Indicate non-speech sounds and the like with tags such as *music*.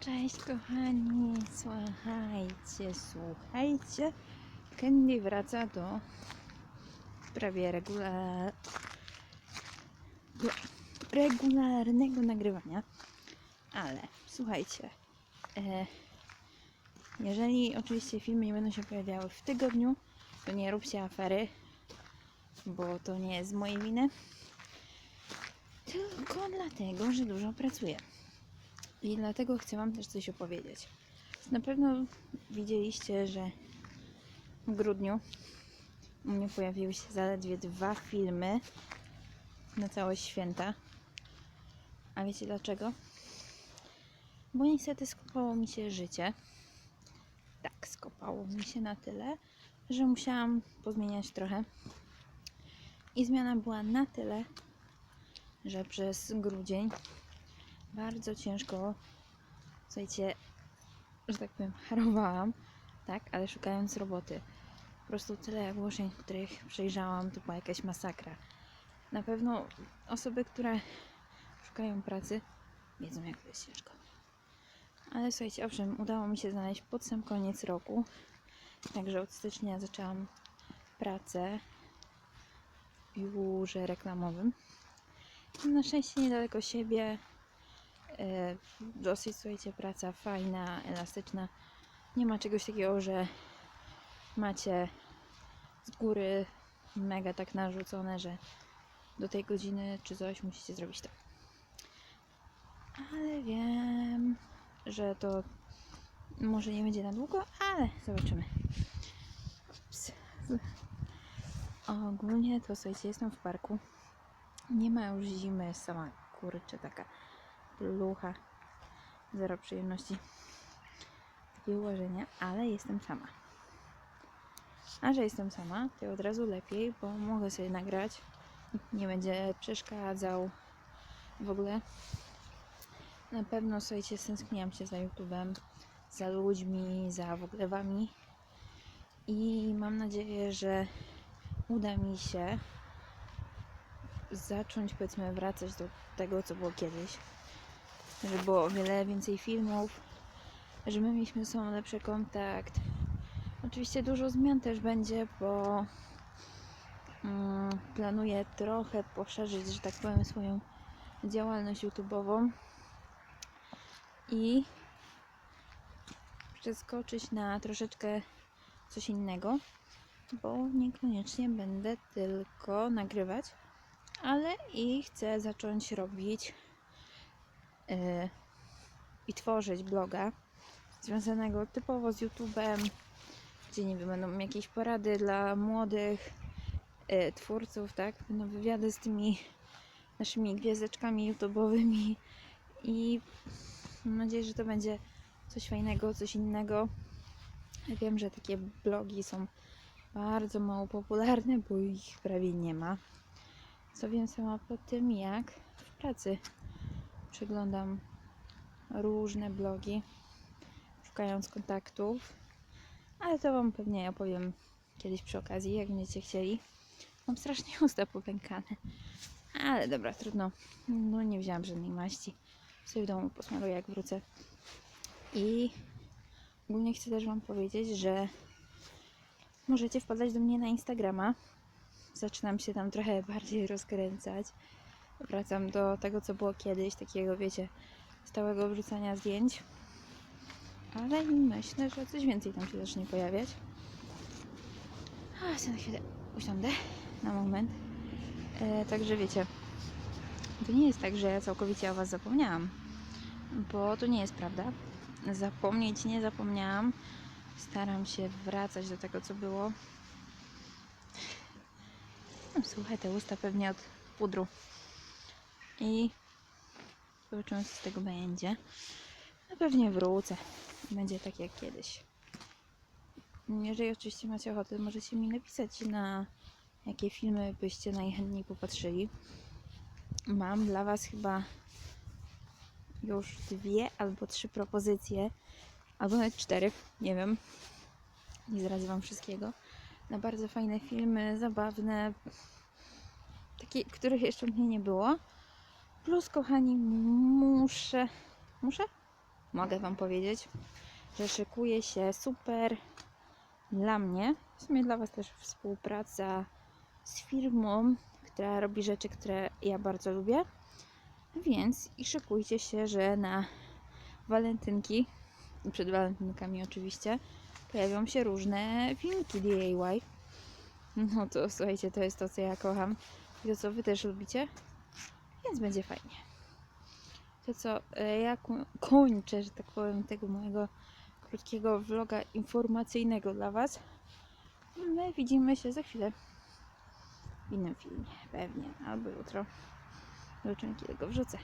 Cześć kochani, słuchajcie, słuchajcie. Candy wraca do prawie regular... do regularnego nagrywania. Ale słuchajcie, e, jeżeli oczywiście filmy nie będą się pojawiały w tygodniu, to nie róbcie afery, bo to nie jest z mojej winy. Tylko dlatego, że dużo pracuję. I dlatego chcę Wam też coś opowiedzieć. Na pewno widzieliście, że w grudniu u mnie pojawiły się zaledwie dwa filmy na całe święta. A wiecie dlaczego? Bo niestety skopało mi się życie. Tak, skopało mi się na tyle, że musiałam pozmieniać trochę. I zmiana była na tyle, że przez grudzień bardzo ciężko, słuchajcie, że tak powiem, *laughs* harowałam, tak, ale szukając roboty. Po prostu tyle ogłoszeń, których przejrzałam, to była jakaś masakra. Na pewno osoby, które szukają pracy, wiedzą, jak to jest ciężko. Ale słuchajcie, owszem, udało mi się znaleźć pod sam koniec roku. Także od stycznia zaczęłam pracę w biurze reklamowym. Na szczęście niedaleko siebie. E, Dosyć, słuchajcie, praca fajna, elastyczna. Nie ma czegoś takiego, że macie z góry mega tak narzucone, że do tej godziny czy coś musicie zrobić to. Ale wiem, że to może nie będzie na długo, ale zobaczymy. Ups. Ogólnie to słuchajcie, jestem w parku. Nie ma już zimy, sama kurczę taka lucha. Zero przyjemności. Takie ułożenie, ale jestem sama. A że jestem sama, to od razu lepiej, bo mogę sobie nagrać. Nie będzie przeszkadzał w ogóle. Na pewno, słuchajcie, stęskniłam się za YouTube'em, za ludźmi, za w ogóle wami. I mam nadzieję, że uda mi się zacząć, powiedzmy, wracać do tego, co było kiedyś. Żeby było o wiele więcej filmów, że my mieliśmy ze sobą lepszy kontakt. Oczywiście dużo zmian też będzie, bo mm, planuję trochę poszerzyć, że tak powiem, swoją działalność YouTube'ową i przeskoczyć na troszeczkę coś innego, bo niekoniecznie będę tylko nagrywać, ale i chcę zacząć robić yy, i tworzyć bloga związanego typowo z YouTube'em, gdzie nie wiem, będą jakieś porady dla młodych yy, twórców, tak? Będą wywiady z tymi naszymi gwiazdeczkami YouTube'owymi i mam nadzieję, że to będzie coś fajnego, coś innego. Ja Wiem, że takie blogi są bardzo mało popularne, bo ich prawie nie ma. Co wiem sama po tym, jak w pracy przeglądam różne blogi, szukając kontaktów, ale to Wam pewnie opowiem kiedyś przy okazji, jak będziecie chcieli. Mam strasznie *laughs* usta popękane, ale dobra, trudno. No nie wzięłam żadnej maści. Sobie w domu posmaruję, jak wrócę. I ogólnie chcę też Wam powiedzieć, że możecie wpadać do mnie na Instagrama. Zaczynam się tam trochę bardziej rozkręcać. Wracam do tego, co było kiedyś, takiego, wiecie, stałego wrzucania zdjęć. Ale myślę, że coś więcej tam się zacznie pojawiać. A, sobie na chwilę usiądę na moment. E, także wiecie, to nie jest tak, że ja całkowicie o Was zapomniałam, bo to nie jest prawda. Zapomnieć nie zapomniałam. Staram się wracać do tego, co było. Słuchaj, te usta pewnie od pudru. I zobaczymy, co z tego będzie. No pewnie wrócę. Będzie tak jak kiedyś. Jeżeli oczywiście macie ochotę, możecie mi napisać na jakie filmy byście najchętniej popatrzyli. Mam dla Was chyba już dwie albo trzy propozycje, albo nawet cztery, nie wiem. Nie zdradzę Wam wszystkiego. Na bardzo fajne filmy, zabawne, takie, których jeszcze mnie nie było. Plus, kochani, muszę. Muszę? mogę Wam powiedzieć, że szykuje się super dla mnie, w sumie dla Was też współpraca z firmą, która robi rzeczy, które ja bardzo lubię. Więc i szykujcie się, że na walentynki, przed walentynkami oczywiście, pojawią się różne filmiki DIY. No to słuchajcie, to jest to, co ja kocham i to, co Wy też lubicie, więc będzie fajnie. To co, e, ja kończę, że tak powiem, tego mojego krótkiego vloga informacyjnego dla Was. My widzimy się za chwilę w innym filmie, pewnie, albo jutro. Zobaczymy, kiedy go wrzucę.